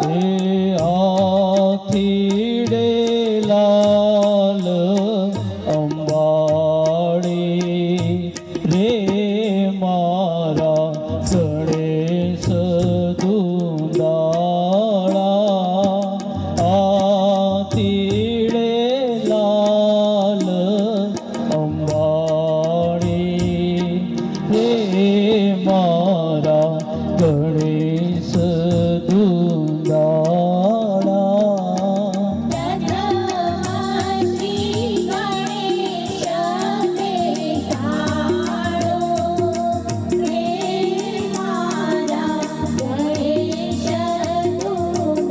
એ આથી ડેલાલ અમ